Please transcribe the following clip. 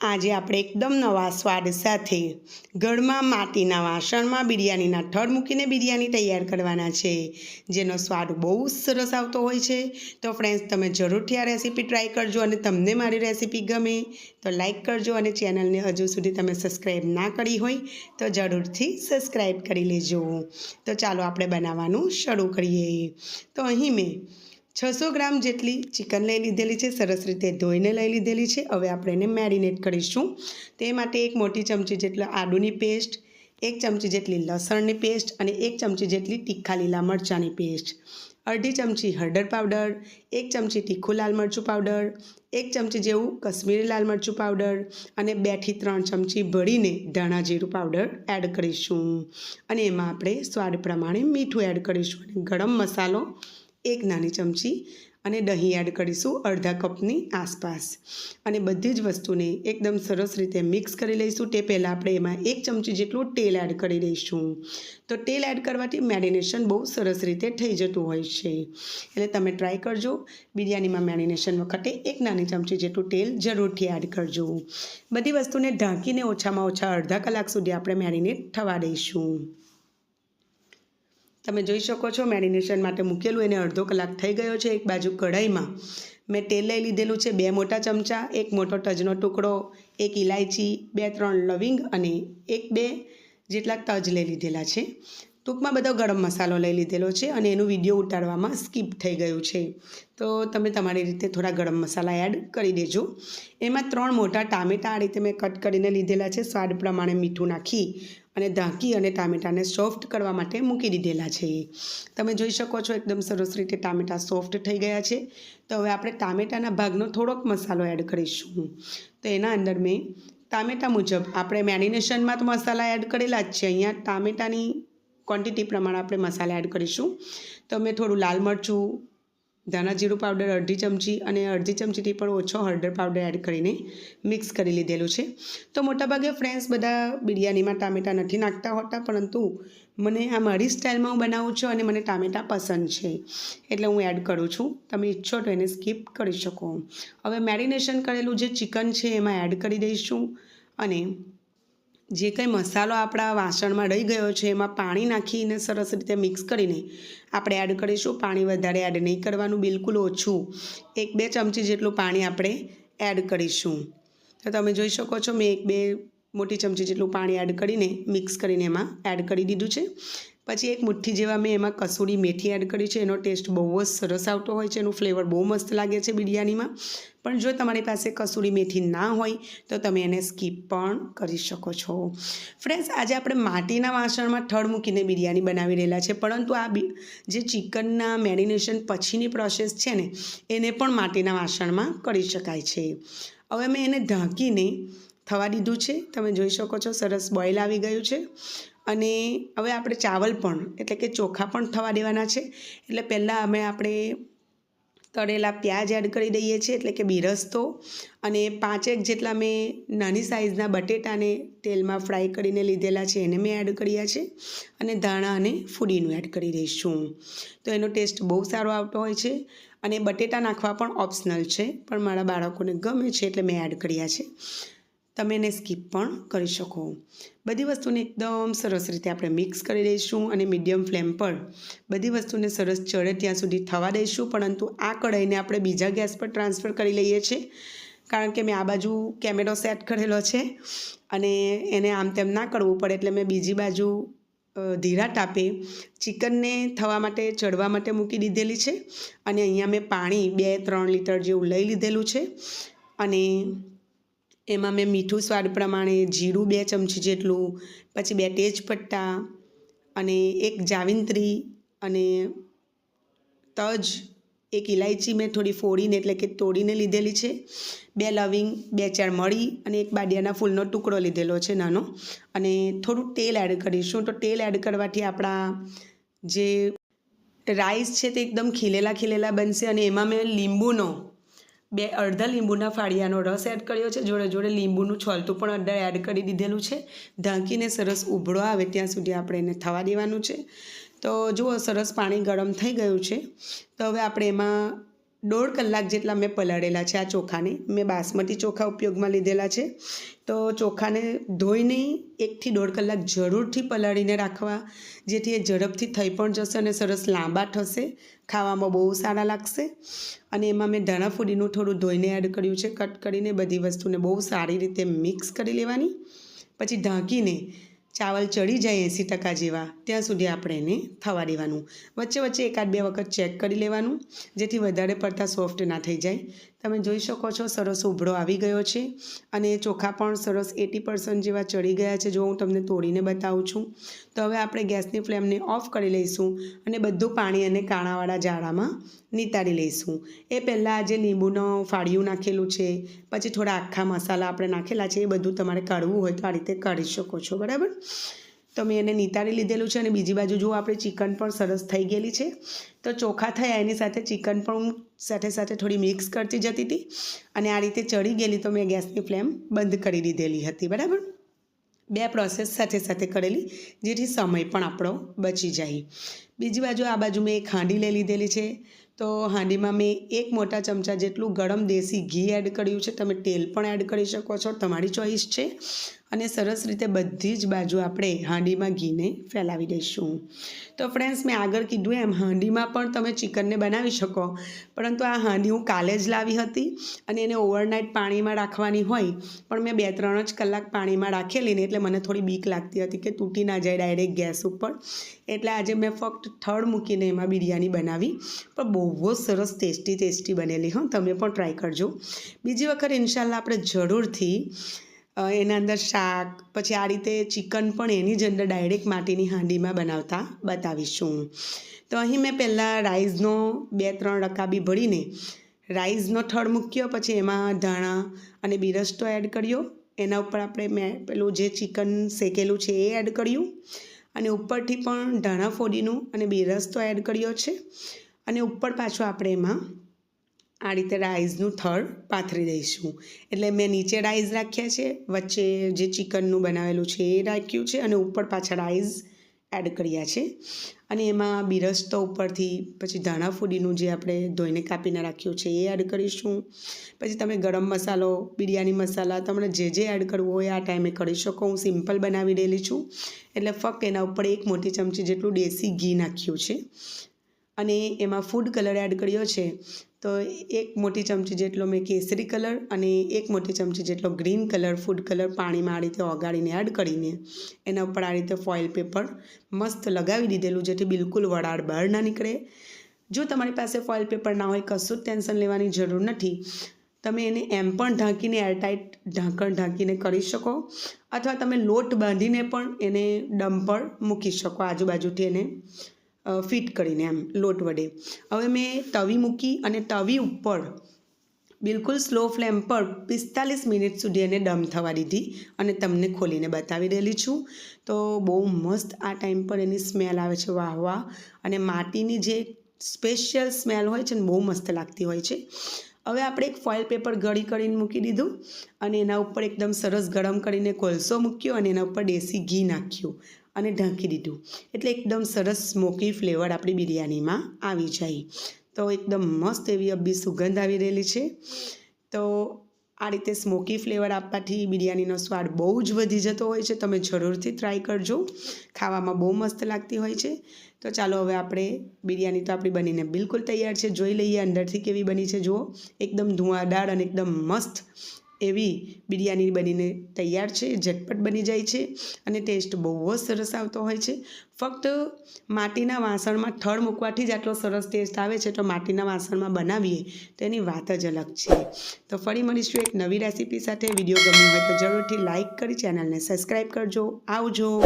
આજે આપણે એકદમ નવા સ્વાદ સાથે ઘરમાં માટીના વાસણમાં બિરયાનીના થડ મૂકીને બિરયાની તૈયાર કરવાના છે. જેનો સ્વાદ બહુ સરસ આવતો હોય છે. તો ફ્રેન્ડ્સ તમે જરૂરથી આ રેસીપી ટ્રાય કરજો અને તમને મારી રેસીપી ગમે તો લાઈક કરજો અને ચેનલને હજુ સુધી તમે સબસ્ક્રાઈબ ના કરી હોય તો જરૂરથી સબસ્ક્રાઈબ કરી લેજો. તો ચાલો આપણે બનાવવાનું શરૂ કરીએ. તો અહીં મેં છસો ગ્રામ જેટલી ચિકન લઈ લીધેલી છે, સરસ રીતે ધોઈને લઈ લીધેલી છે. હવે આપણે એને મેરિનેટ કરીશું. તે માટે એક મોટી ચમચી જેટલા આદુની પેસ્ટ, એક ચમચી જેટલી લસણની પેસ્ટ અને એક ચમચી જેટલી તીખા લીલા મરચાંની પેસ્ટ. અડધી ચમચી હળદર પાવડર, એક ચમચી તીખું લાલ મરચું પાવડર, એક ચમચી જેવું કશ્મીરી લાલ મરચું પાવડર અને બેથી ત્રણ ચમચી ભળીને ધાણા જીરું પાવડર એડ કરીશું. અને એમાં આપણે સ્વાદ પ્રમાણે મીઠું એડ કરીશું અને ગરમ મસાલો એક નાની ચમચી અને દહીં એડ કરીશું અડધા કપની આસપાસ. અને બધી જ વસ્તુને એકદમ સરસ રીતે મિક્સ કરી લઈશું. તે પહેલાં આપણે એમાં એક ચમચી જેટલું તેલ એડ કરી દઈશું. તો તેલ એડ કરવાથી મેરિનેશન બહુ સરસ રીતે થઈ જતું હોય છે. એટલે તમે ટ્રાય કરજો. બિરયાનીમાં મેરિનેશન વખતે એક નાની ચમચી જેટલું તેલ જરૂરથી એડ કરજો. બધી વસ્તુને ઢાંકીને ઓછામાં ઓછા અડધા કલાક સુધી આપણે મેરિનેટ થવા દઈશું. તમે જોઈ શકો છો મેરિનેશન માટે મૂકેલું, એને અડધો કલાક થઈ ગયો છે એક બાજુ કઢાઈમાં. મેં તેલ લઈ લીધેલું છે, બે મોટા ચમચા, એક મોટો તજનો ટુકડો, એક ઇલાયચી બે ત્રણ લવિંગ અને એક બે જેટલા તજ લઈ લીધેલા છે. ટૂંકમાં બધો ગરમ મસાલો લઈ લીધેલો છે અને એનું વીડિયો ઉતારવામાં સ્કીપ થઈ ગયું છે. તો તમે તમારી રીતે થોડા ગરમ મસાલા એડ કરી દેજો. એમાં ત્રણ મોટા ટામેટાં આ રીતે મેં કટ કરીને લીધેલા છે. સ્વાદ પ્રમાણે મીઠું નાખી અને ઢાંકી અને ટામેટાને સોફ્ટ કરવા માટે મૂકી દીધેલા છે. તમે જોઈ શકો છો એકદમ સરસ રીતે ટામેટાં સોફ્ટ થઈ ગયા છે. તો હવે આપણે ટામેટાના ભાગનો થોડોક મસાલો એડ કરીશું. તો એના અંદર મેં ટામેટાં મુજબ આપણે મેરિનેશનમાં તો મસાલા એડ કરેલા જ છે. અહીંયા ટામેટાની ક્વોન્ટિટી પ્રમાણે આપણે મસાલા એડ કરીશું. તો મેં થોડું લાલ મરચું ધાણા જીરું પાવડર અડધી ચમચી અને અડધી ચમચીથી પણ ઓછો હળદર પાવડર એડ કરીને મિક્સ કરી લીધેલું છે. તો મોટાભાગે ફ્રેન્ડ્સ બધા બિરયાનીમાં ટામેટાં નથી નાખતા હોતા, પરંતુ મને આ મારી સ્ટાઇલમાં હું બનાવું છું અને મને ટામેટાં પસંદ છે. એટલે હું એડ કરું છું. તમે ઈચ્છો તો એને સ્કીપ કરી શકો. હવે મેરિનેશન કરેલું જે ચિકન છે એમાં એડ કરી દઈશું અને જે કંઈ મસાલો આપણા વાસણમાં રહી ગયો છે, એમાં પાણી નાખીને સરસ રીતે મિક્સ કરીને આપણે એડ કરીશું. પાણી વધારે એડ નહીં કરવાનું, બિલકુલ ઓછું. એક બે ચમચી જેટલું પાણી આપણે એડ કરીશું. તો તમે જોઈ શકો છો, મેં એક બે મોટી ચમચી જેટલું પાણી એડ કરીને મિક્સ કરીને એમાં એડ કરી દીધું છે. પછી એક મુઠ્ઠી જેવા મેં એમાં કસૂરી મેથી એડ કરી છે. એનો ટેસ્ટ બહુ જ સરસ આવતો હોય છે. એનું ફ્લેવર બહુ મસ્ત લાગે છે બિરયાનીમાં. પણ જો તમારી પાસે કસૂરી મેથી ના હોય, તો તમે એને સ્કીપ પણ કરી શકો છો. ફ્રેન્ડ્સ આજે આપણે માટીના વાસણમાં થડ મૂકીને બિરયાની બનાવી રહેલા છે. પરંતુ આ જે ચિકનના મેરિનેશન પછીની પ્રોસેસ છે ને, એને પણ માટીના વાસણમાં કરી શકાય છે. હવે મેં એને ઢાંકીને થવા દીધું છે. તમે જોઈ શકો છો, સરસ બોઇલ આવી ગયું છે. અને હવે આપણે ચાવલ પણ, એટલે કે ચોખા પણ થવા દેવાના છે. એટલે પહેલાં અમે આપણે તળેલા પ્યાજ એડ કરી દઈએ છીએ, એટલે કે બિરસ્તો. અને પાંચેક જેટલા મેં નાની સાઇઝના બટેટાને તેલમાં ફ્રાય કરીને લીધેલા છે, એને મેં એડ કર્યા છે. અને ધાણા અને ફૂડીનું એડ કરી દઈશું. તો એનો ટેસ્ટ બહુ સારો આવતો હોય છે. અને બટેટા નાખવા પણ ઓપ્શનલ છે, પણ મારા બાળકોને ગમે છે એટલે મેં એડ કર્યા છે. તમે એને સ્કીપ પણ કરી શકો. બધી વસ્તુને એકદમ સરસ રીતે આપણે મિક્સ કરી દઈશું અને મીડિયમ ફ્લેમ પર બધી વસ્તુને સરસ ચડે ત્યાં સુધી થવા દઈશું, પરંતુ આ કઢાઈને આપણે બીજા ગેસ પર ટ્રાન્સફર કરી લઈએ છીએ. કારણ કે મેં આ બાજુ કેમેરો સેટ કરેલો છે અને એને આમ તેમ ના કરવું પડે એટલે મેં બીજી બાજુ ધીરા તાપે ચિકનને થવા માટે, ચડવા માટે મૂકી દીધેલી છે. અને અહીંયા મેં પાણી બે ત્રણ લીટર જેવું લઈ લીધેલું છે. અને એમાં મેં મીઠું સ્વાદ પ્રમાણે જીરું બે ચમચી જેટલું, પછી બે તેજપત્તા અને એક જાવિંત્રી અને તજ, એક ઇલાયચી મેં થોડી ફોડીને એટલે કે તોડીને લીધેલી છે, બે લવિંગ, બે ચાર મળી અને એક બાડિયાના ફૂલનો ટુકડો લીધેલો છે નાનો. અને થોડું તેલ એડ કરીશું તો તેલ એડ કરવાથી આપણા જે રાઈસ છે તે એકદમ ખીલેલા ખીલેલા બનશે અને એમાં મેં લીંબુનો બે અડધા લીંબુના ફાળિયાનો રસ એડ કર્યો છે. જોડે જોડે લીંબુનું છોલતું પણ અંદર એડ કરી દીધેલું છે. ઢાંકીને સરસ ઉભળો આવે ત્યાં સુધી આપણે એને થવા દેવાનું છે. તો જુઓ સરસ પાણી ગરમ થઈ ગયું છે. તો હવે આપણે એમાં દોઢ કલાક જેટલા મેં પલાળેલા છે આ ચોખાને. મેં બાસમતી ચોખા ઉપયોગમાં લીધેલા છે. તો ચોખાને ધોઈને એકથી દોઢ કલાક જરૂરથી પલાળીને રાખવા, જેથી એ ઝડપથી થઈ પણ જશે અને સરસ લાંબા થશે ખાવામાં બહુ સારા લાગશે. અને એમાં મેં ધાણા ફૂડીનું થોડું ધોઈને એડ કર્યું છે. કટ કરીને બધી વસ્તુને બહુ સારી રીતે મિક્સ કરી લેવાની. પછી ઢાંકીને ચાવલ ચડી જાય એંસી ટકા જેવા. ત્યાં સુધી આપણે એને થવા દેવાનું. વચ્ચે વચ્ચે એકાદ બે વખત ચેક કરી લેવાનું, જેથી વધારે પડતા સોફ્ટ ના થઈ જાય. તમે જોઈ શકો છો સરસ ઉભળો આવી ગયો છે અને ચોખા પણ સરસ એટી પર્સન્ટ જેવા ચડી ગયા છે. જો હું તમને તોડીને બતાવું છું. તો હવે આપણે ગેસની ફ્લેમને ઓફ કરી લઈશું અને બધું પાણી અને કાણાવાળા જાળામાં નિતારી લઈશું. એ પહેલાં આજે લીંબુનો ફાળિયું નાખેલું છે, પછી થોડા આખા મસાલા આપણે નાખેલા છે, એ બધું તમારે કાઢવું હોય તો આ રીતે કાઢી શકો છો. બરાબર? તો મેં એને નિતારી લીધેલું છે અને બીજી બાજુ જો આપણે ચિકન પણ સરસ થઈ ગયેલી છે, તો ચોખા થયા, એની સાથે ચિકન પણ હું સાથે સાથે થોડી મિક્સ કરતી જતી હતી અને આ રીતે ચડી ગયેલી તો મેં ગેસની ફ્લેમ બંધ કરી દીધેલી હતી, બરાબર? બે પ્રોસેસ સાથે સાથે કરેલી, જેથી સમય પણ આપણો બચી જાય. બીજી બાજુ આ બાજુ મેં એક હાંડી લઈ લીધેલી છે. તો હાંડીમાં મેં એક મોટા ચમચા જેટલું ગરમ દેશી ઘી એડ કર્યું છે. તમે તેલ પણ એડ કરી શકો છો. તમારી ચોઈસ છે. અને સરસ રીતે બધી જ બાજુ આપણે હાંડીમાં ઘીને ફેલાવી દઈશું. તો ફ્રેન્ડ્સ, મેં આગળ કીધું એમ, હાંડીમાં પણ તમે ચિકનને બનાવી શકો. પરંતુ આ હાંડી હું કાલે જ લાવી હતી અને એને ઓવરનાઇટ પાણીમાં રાખવાની હોય, પણ મેં બે ત્રણ જ કલાક પાણીમાં રાખેલી ને એટલે મને થોડી બીક લાગતી હતી કે તૂટી ના જાય ડાયરેક્ટ ગેસ ઉપર. એટલે આજે મેં ફક્ત થડ મૂકીને એમાં બિરયાની બનાવી. પણ બહુ જ સરસ ટેસ્ટી ટેસ્ટી બનેલી, હં, તમે પણ ટ્રાય કરજો. બીજી વખત ઇન્શાલ્લાહ આપણે જરૂરથી એના અંદર શાક, પછી આ રીતે ચિકન પણ એની જ અંદર ડાયરેક્ટ માટીની હાંડીમાં બનાવતા બતાવીશું. તો અહીં મેં પહેલાં રાઈસનો બે ત્રણ રકાબી ભરીને રાઈસનો થડ મૂક્યો, પછી એમાં ધાણા અને બિરસ્તો એડ કર્યો. એના ઉપર આપણે મેં પેલું જે ચિકન શેકેલું છે એ એડ કર્યું. અને ઉપરથી પણ ધાણા ફોડીનું અને બે રસ્તો એડ કર્યો છે. અને ઉપર પાછું આપણે એમાં આ રીતે રાઈસનું થડ પાથરી દઈશું. એટલે મેં નીચે રાઈસ રાખ્યા છે, વચ્ચે જે ચિકનનું બનાવેલું છે એ રાખ્યું છે અને ઉપર પાછા રાઈસ એડ કર્યા છે. અને એમાં બિરસ્તો ઉપરથી પછી ધાણા ફૂડીનું જે આપણે ધોઈને કાપીને રાખ્યું છે, એ એડ કરીશું. પછી તમે ગરમ મસાલો, બિરયાની મસાલા, તમને જે જે એડ કરવું હોય આ ટાઈમે કરી શકો. હું સિમ્પલ બનાવી રહેલી છું. એટલે ફક્ત એના ઉપર એક મોટી ચમચી જેટલું દેશી ઘી નાખ્યું છે. અને એમાં ફૂડ કલર એડ કર્યો છે, તો એક મોટી ચમચી જેટલો મેં કેસરી કલર અને એક મોટી ચમચી જેટલો ગ્રીન કલર ફૂડ કલર પાણીમાં આ રીતે ઓગાળીને એડ કરીને એના ઉપર આ રીતે ફોઇલ પેપર મસ્ત લગાવી દીધેલું, જેથી બિલકુલ વરાળ બહાર ના નીકળે. જો તમારી પાસે ફોઇલ પેપર ના હોય, કશું જ ટેન્શન લેવાની જરૂર નથી. તમે એને એમ પણ ઢાંકીને એરટાઇટ ઢાંકણ ઢાંકીને કરી શકો, અથવા તમે લોટ બાંધીને પણ એને ડમ પર મૂકી શકો આજુબાજુથી એને. ફિટ કરીને એમ, લોટ વડે. હવે મેં તવી મૂકી અને તવી ઉપર બિલકુલ સ્લો ફ્લેમ પર પિસ્તાલીસ મિનિટ સુધી એને દમ થવા દીધી અને તમને ખોલીને બતાવી રહેલી છું. તો બહુ મસ્ત આ ટાઈમ પર એની સ્મેલ આવે છે, વાહ વાહ. અને માટીની જે સ્પેશિયલ સ્મેલ હોય છે ને, બહુ મસ્ત લાગતી હોય છે. હવે આપણે એક ફોઇલ પેપર ગળી કરીને મૂકી દીધું અને એના ઉપર એકદમ સરસ ગરમ કરીને કોલસો મૂક્યો અને એના ઉપર દેશી ઘી નાખ્યું. અને ઢાંકી દીધું. એટલે એકદમ સરસ સ્મોકી ફ્લેવર આપણી બિરયાનીમાં આવી જાય. તો એકદમ મસ્ત એવી અબ્બી સુગંધ આવી રહેલી છે. તો આ રીતે સ્મોકી ફ્લેવર આપવાથી બિરયાનીનો સ્વાદ બહુ જ વધી જતો હોય છે. તમે જરૂરથી ટ્રાય કરજો. ખાવામાં બહુ મસ્ત લાગતી હોય છે. તો ચાલો હવે આપણે બિરયાની તો આપણી બનીને બિલકુલ તૈયાર છે. જોઈ લઈએ અંદરથી કેવી બની છે. જુઓ. એકદમ ધુઆદાર અને એકદમ મસ્ત એવી બિરયાની બનીને તૈયાર છે, ઝટપટ બની જાય છે અને ટેસ્ટ બહુ જ સરસ આવતો હોય છે. ફક્ત માટીના વાસણમાં થળ મૂકવાથી જ આટલો સરસ ટેસ્ટ આવે છે, તો માટીના વાસણમાં બનાવીએ તો એની વાત જ અલગ છે. તો ફરી મળીશું એક નવી રેસીપી સાથે. વીડિયો ગમ્યો હોય તો જરૂરથી લાઇક કરી ચેનલને સબસ્ક્રાઈબ કરજો. આવજો.